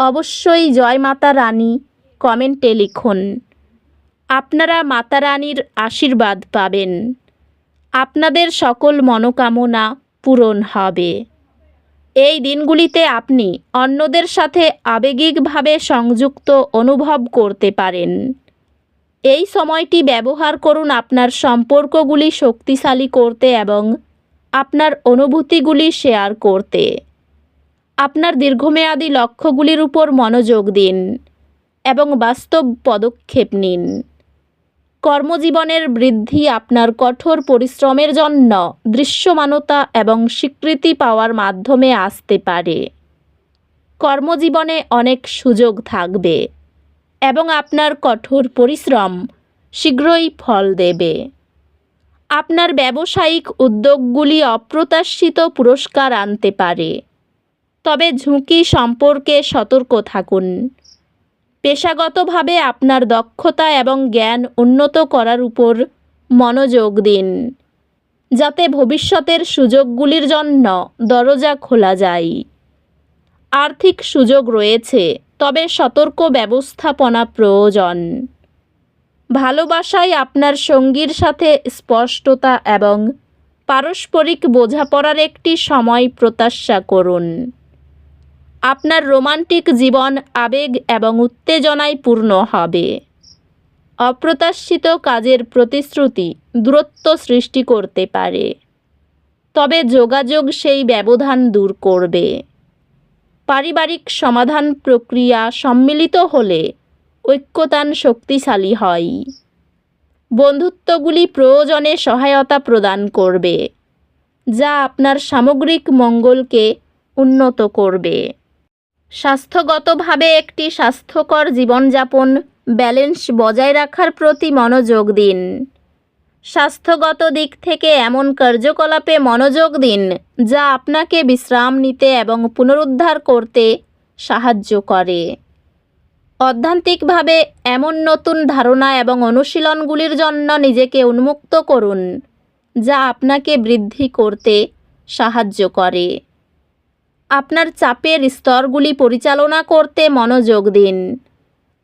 অবশ্যই জয় মাতা রানী, কমেন্টে লিখুন। আপনারা মাতা রানীর আশীর্বাদ পাবেন। আপনাদের সকল মনোকামনা পূরণ হবে। এই দিনগুলিতে আপনি অন্যদের সাথে আবেগিকভাবে সংযুক্ত অনুভব করতে পারেন। এই সময়টি ব্যবহার করুন আপনার সম্পর্কগুলি শক্তিশালী করতে এবং আপনার অনুভূতিগুলি শেয়ার করতে। আপনার দীর্ঘমেয়াদী লক্ষ্যগুলির উপর মনোযোগ দিন এবং বাস্তব পদক্ষেপ নিন। কর্মজীবনের বৃদ্ধি আপনার কঠোর পরিশ্রমের জন্য দৃশ্যমানতা এবং স্বীকৃতি পাওয়ার মাধ্যমে আসতে পারে। কর্মজীবনে অনেক সুযোগ থাকবে এবং আপনার কঠোর পরিশ্রম শীঘ্রই ফল দেবে। আপনার ব্যবসায়িক উদ্যোগগুলি অপ্রত্যাশিত পুরস্কার আনতে পারে। তবে ঝুঁকি সম্পর্কে সতর্ক থাকুন। পেশাগতভাবে আপনার দক্ষতা এবং জ্ঞান উন্নত করার উপর মনোযোগ দিন, যাতে ভবিষ্যতের সুযোগগুলির জন্য দরজা খোলা যায়। আর্থিক সুযোগ রয়েছে, তবে সতর্ক ব্যবস্থাপনা প্রয়োজন। ভালোবাসায় আপনার সঙ্গীর সাথে স্পষ্টতা এবং পারস্পরিক বোঝাপড়ার একটি সময় প্রত্যাশা করুন। আপনার রোমান্টিক জীবন আবেগ এবং উত্তেজনায় পূর্ণ হবে। অপ্রত্যাশিত কাজের প্রতিশ্রুতি দূরত্ব সৃষ্টি করতে পারে। তবে যোগাযোগ সেই ব্যবধান দূর করবে। পারিবারিক সমাধান প্রক্রিয়া সম্মিলিত হলে ঐক্যতান শক্তিশালী হয়। বন্ধুত্বগুলি প্রয়োজনে সহায়তা প্রদান করবে, যা আপনার সামগ্রিক মঙ্গলকে উন্নত করবে। স্বাস্থ্যগতভাবে একটি স্বাস্থ্যকর জীবনযাপন, ব্যালেন্স বজায় রাখার প্রতি মনোযোগ দিন। স্বাস্থ্যগত দিক থেকে এমন কার্যকলাপে মনোযোগ দিন, যা আপনাকে বিশ্রাম নিতে এবং পুনরুদ্ধার করতে সাহায্য করে। অধ্যান্তিকভাবে এমন নতুন ধারণা এবং অনুশীলনগুলির জন্য নিজেকে উন্মুক্ত করুন, যা আপনাকে বৃদ্ধি করতে সাহায্য করে। আপনার চাপের স্তরগুলি পরিচালনা করতে মনোযোগ দিন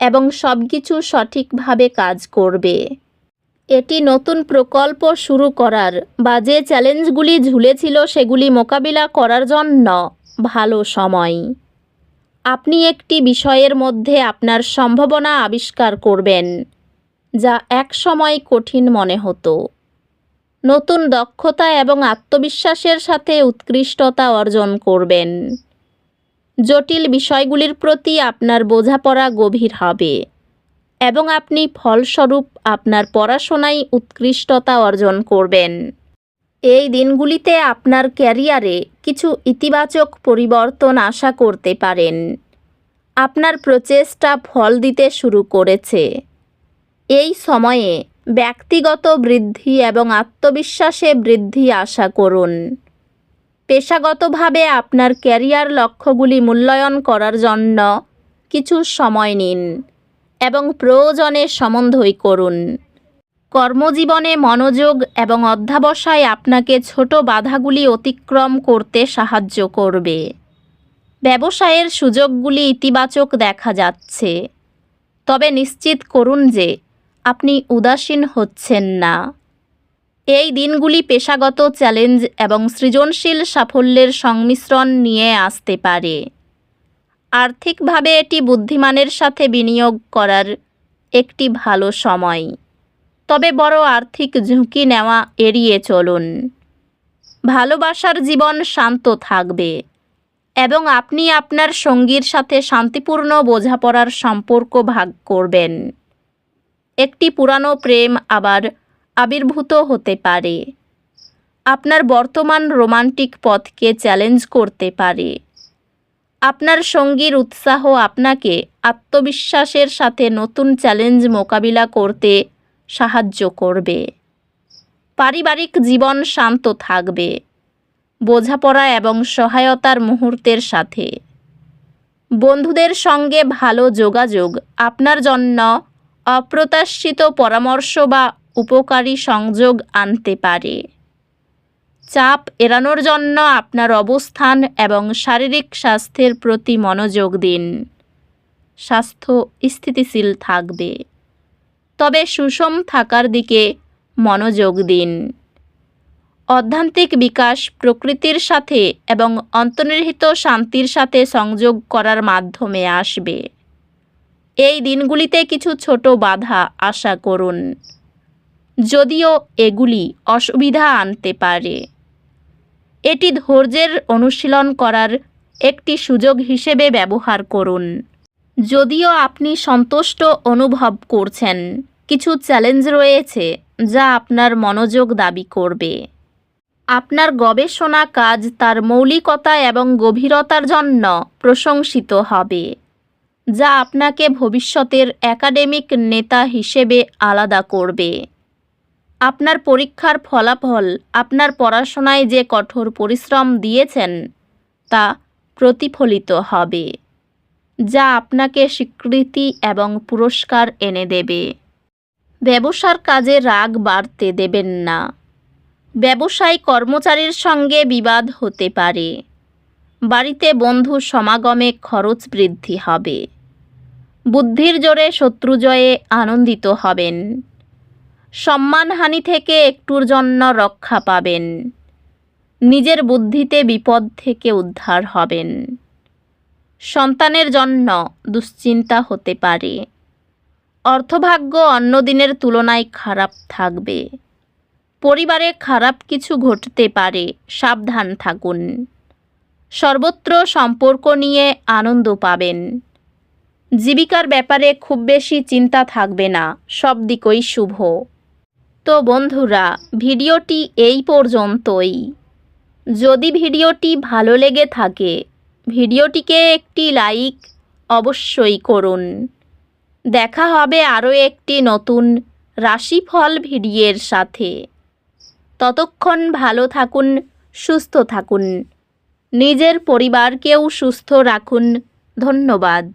এবং সব কিছু সঠিকভাবে কাজ করবে। এটি নতুন প্রকল্প শুরু করার বা যে চ্যালেঞ্জগুলি ঝুলেছিল সেগুলি মোকাবিলা করার জন্য ভালো সময়। আপনি একটি বিষয়ের মধ্যে আপনার সম্ভাবনা আবিষ্কার করবেন, যা এক সময় কঠিন মনে হতো। নতুন দক্ষতা এবং আত্মবিশ্বাসের সাথে উৎকৃষ্টতা অর্জন করবেন। জটিল বিষয়গুলির প্রতি আপনার বোঝাপড়া গভীর হবে এবং আপনি ফলস্বরূপ আপনার পড়াশোনায় উৎকৃষ্টতা অর্জন করবেন। এই দিনগুলিতে আপনার ক্যারিয়ারে কিছু ইতিবাচক পরিবর্তন আশা করতে পারেন। আপনার প্রচেষ্টা ফল দিতে শুরু করেছে। এই সময়ে ব্যক্তিগত বৃদ্ধি এবং আত্মবিশ্বাসে বৃদ্ধি আশা করুন। পেশাগতভাবে আপনার ক্যারিয়ার লক্ষ্যগুলি মূল্যায়ন করার জন্য কিছু সময় নিন এবং প্রয়োজনে সম্বন্ধই করুন। কর্মজীবনে মনোযোগ এবং অধ্যাবসায় আপনাকে ছোট বাধাগুলি অতিক্রম করতে সাহায্য করবে। ব্যবসায়ের সুযোগগুলি ইতিবাচক দেখা যাচ্ছে। তবে নিশ্চিত করুন যে আপনি উদাসীন হচ্ছেন না। এই দিনগুলি পেশাগত চ্যালেঞ্জ এবং সৃজনশীল সাফল্যের সংমিশ্রণ নিয়ে আসতে পারে। আর্থিকভাবে এটি বুদ্ধিমানের সাথে বিনিয়োগ করার একটি ভালো সময়। তবে বড় আর্থিক ঝুঁকি নেওয়া এড়িয়ে চলুন। ভালোবাসার জীবন শান্ত থাকবে এবং আপনি আপনার সঙ্গীর সাথে শান্তিপূর্ণ বোঝাপড়ার সম্পর্ক ভাগ করবেন। একটি পুরানো প্রেম আবার আবির্ভূত হতে পারে। আপনার বর্তমান রোমান্টিক পথকে চ্যালেঞ্জ করতে পারে। আপনার সঙ্গীর উৎসাহ আপনাকে আত্মবিশ্বাসের সাথে নতুন চ্যালেঞ্জ মোকাবিলা করতে সাহায্য করবে। পারিবারিক জীবন শান্ত থাকবে। বোঝাপড়া এবং সহায়তার মুহূর্তের সাথে। বন্ধুদের সঙ্গে ভালো যোগাযোগ আপনার জন্য অপ্রত্যাশিত পরামর্শ বা উপকারী সংযোগ আনতে পারে। চাপ এড়ানোর জন্য আপনার অবস্থান এবং শারীরিক স্বাস্থ্যের প্রতি মনোযোগ দিন। স্বাস্থ্য স্থিতিশীল থাকবে। তবে সুষম থাকার দিকে মনোযোগ দিন। অধ্যান্তিক বিকাশ প্রকৃতির সাথে এবং অন্তর্নিহিত শান্তির সাথে সংযোগ করার মাধ্যমে আসবে। এই দিনগুলিতে কিছু ছোট বাধা আশা করুন। যদিও এগুলি অসুবিধা আনতে পারে। এটি ধৈর্যের অনুশীলন করার একটি সুযোগ হিসেবে ব্যবহার করুন। যদিও আপনি সন্তুষ্ট অনুভব করছেন, কিছু চ্যালেঞ্জ রয়েছে যা আপনার মনোযোগ দাবি করবে। আপনার গবেষণা কাজ তার মৌলিকতা এবং গভীরতার জন্য প্রশংসিত হবে। যা আপনাকে ভবিষ্যতের একাডেমিক নেতা হিসেবে আলাদা করবে। আপনার পরীক্ষার ফলাফল, আপনার পড়াশোনায় যে কঠোর পরিশ্রম দিয়েছেন, তা প্রতিফলিত হবে, যা আপনাকে স্বীকৃতি এবং পুরস্কার এনে দেবে। ব্যবসার কাজে রাগ বাড়তে দেবেন না। ব্যবসায় কর্মচারীর সঙ্গে বিবাদ হতে পারে। বাড়িতে বন্ধু সমাগমে খরচ বৃদ্ধি হবে। বুদ্ধির জোরে শত্রু জয়ে আনন্দিত হবেন। সম্মানহানি থেকে একটুর জন্য রক্ষা পাবেন। নিজের বুদ্ধিতে বিপদ থেকে উদ্ধার হবেন। সন্তানের জন্য দুশ্চিন্তা হতে পারে। অর্থভাগ্য অন্য দিনের তুলনায় খারাপ থাকবে। পরিবারে খারাপ কিছু ঘটতে পারে, সাবধান থাকুন। সর্বত্র সম্পর্ক নিয়ে আনন্দ পাবেন। জীবিকার ব্যাপারে খুব বেশি চিন্তা থাকবে না, সব দিকই শুভ। তো বন্ধুরা, ভিডিওটি এই পর্যন্তই। যদি ভিডিওটি ভালো লেগে থাকে, ভিডিওটিকে একটি লাইক অবশ্যই করুন। দেখা হবে আরও একটি নতুন রাশিফল ভিডিওর সাথে। ততক্ষণ ভালো থাকুন, সুস্থ থাকুন। নিজের পরিবারকেও সুস্থ রাখুন। ধন্যবাদ।